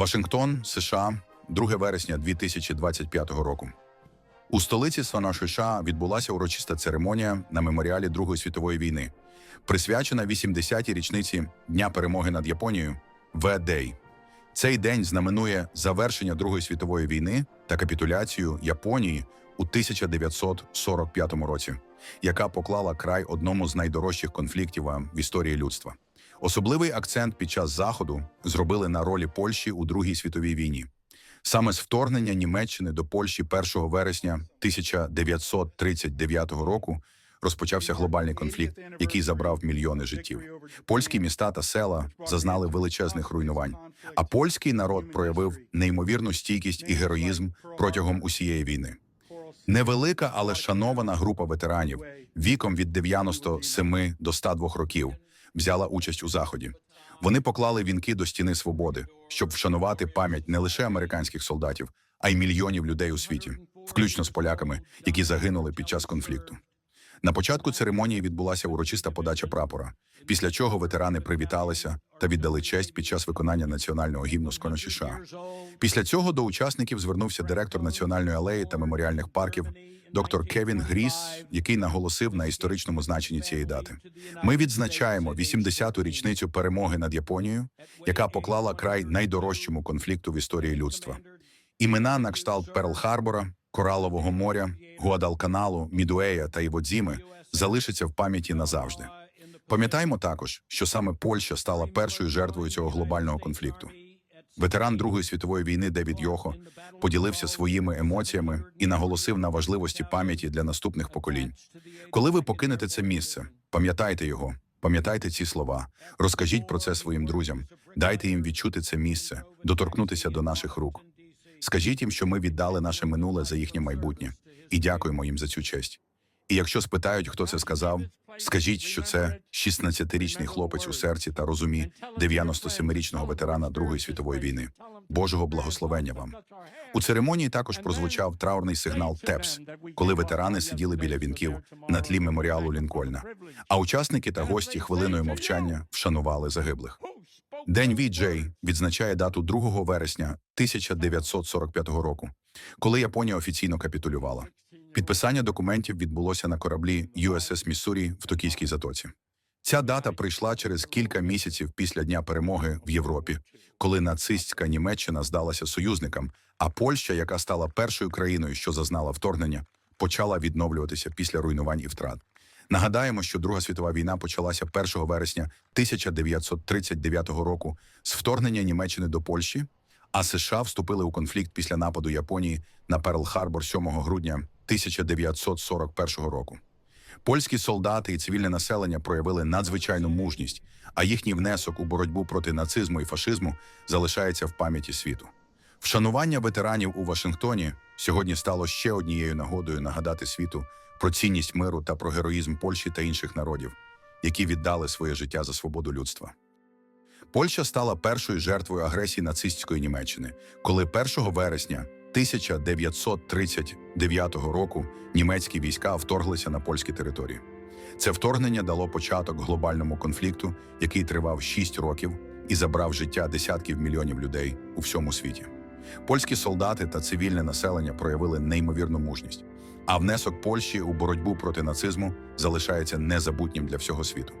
Вашингтон, США, 2 вересня 2025 року. У столиці США США відбулася урочиста церемонія на меморіалі Другої світової війни, присвячена 80-й річниці Дня перемоги над Японією В-Дей. Цей день знаменує завершення Другої світової війни та капітуляцію Японії у 1945 році, яка поклала край одному з найдорожчих конфліктів в історії людства. Особливий акцент під час заходу зробили на ролі Польщі у Другій світовій війні. Саме з вторгнення Німеччини до Польщі 1 вересня 1939 року розпочався глобальний конфлікт, який забрав мільйони життів. Польські міста та села зазнали величезних руйнувань, а польський народ проявив неймовірну стійкість і героїзм протягом усієї війни. Невелика, але шанована група ветеранів віком від 97 до 102 років взяла участь у заході. Вони поклали вінки до стіни свободи, щоб вшанувати пам'ять не лише американських солдатів, а й мільйонів людей у світі, включно з поляками, які загинули під час конфлікту. На початку церемонії відбулася урочиста подача прапора, після чого ветерани привіталися та віддали честь під час виконання національного гімну з США. Після цього до учасників звернувся директор національної алеї та меморіальних парків доктор Кевін Гріс, який наголосив на історичному значенні цієї дати. Ми відзначаємо 80-ту річницю перемоги над Японією, яка поклала край найдорожчому конфлікту в історії людства. Імена на кшталт Перл-Харбора, Коралового моря, Гуадалканалу, Мідуея та Іводзіми залишаться в пам'яті назавжди. Пам'ятаємо також, що саме Польща стала першою жертвою цього глобального конфлікту. Ветеран Другої світової війни Девід Йохо поділився своїми емоціями і наголосив на важливості пам'яті для наступних поколінь. Коли ви покинете це місце, пам'ятайте його, пам'ятайте ці слова, розкажіть про це своїм друзям, дайте їм відчути це місце, доторкнутися до наших рук. Скажіть їм, що ми віддали наше минуле за їхнє майбутнє, і дякуємо їм за цю честь. І якщо спитають, хто це сказав, скажіть, що це 16-річний хлопець у серці та розумі 97-річного ветерана Другої світової війни. Божого благословення вам. У церемонії також прозвучав траурний сигнал ТЕПС, коли ветерани сиділи біля вінків на тлі меморіалу Лінкольна. А учасники та гості хвилиною мовчання вшанували загиблих. День Віджей відзначає дату 2 вересня 1945 року, коли Японія офіційно капітулювала. Підписання документів відбулося на кораблі USS Міссурі в Токійській затоці. Ця дата прийшла через кілька місяців після Дня перемоги в Європі, коли нацистська Німеччина здалася союзникам, а Польща, яка стала першою країною, що зазнала вторгнення, почала відновлюватися після руйнувань і втрат. Нагадаємо, що Друга світова війна почалася 1 вересня 1939 року з вторгнення Німеччини до Польщі, а США вступили у конфлікт після нападу Японії на Перл-Харбор 7 грудня 1941 року. Польські солдати і цивільне населення проявили надзвичайну мужність, а їхній внесок у боротьбу проти нацизму і фашизму залишається в пам'яті світу. Вшанування ветеранів у Вашингтоні сьогодні стало ще однією нагодою нагадати світу про цінність миру та про героїзм Польщі та інших народів, які віддали своє життя за свободу людства. Польща стала першою жертвою агресії нацистської Німеччини, коли 1 вересня 1939 року німецькі війська вторглися на польські території. Це вторгнення дало початок глобальному конфлікту, який тривав 6 років і забрав життя десятків мільйонів людей у всьому світі. Польські солдати та цивільне населення проявили неймовірну мужність, а внесок Польщі у боротьбу проти нацизму залишається незабутнім для всього світу.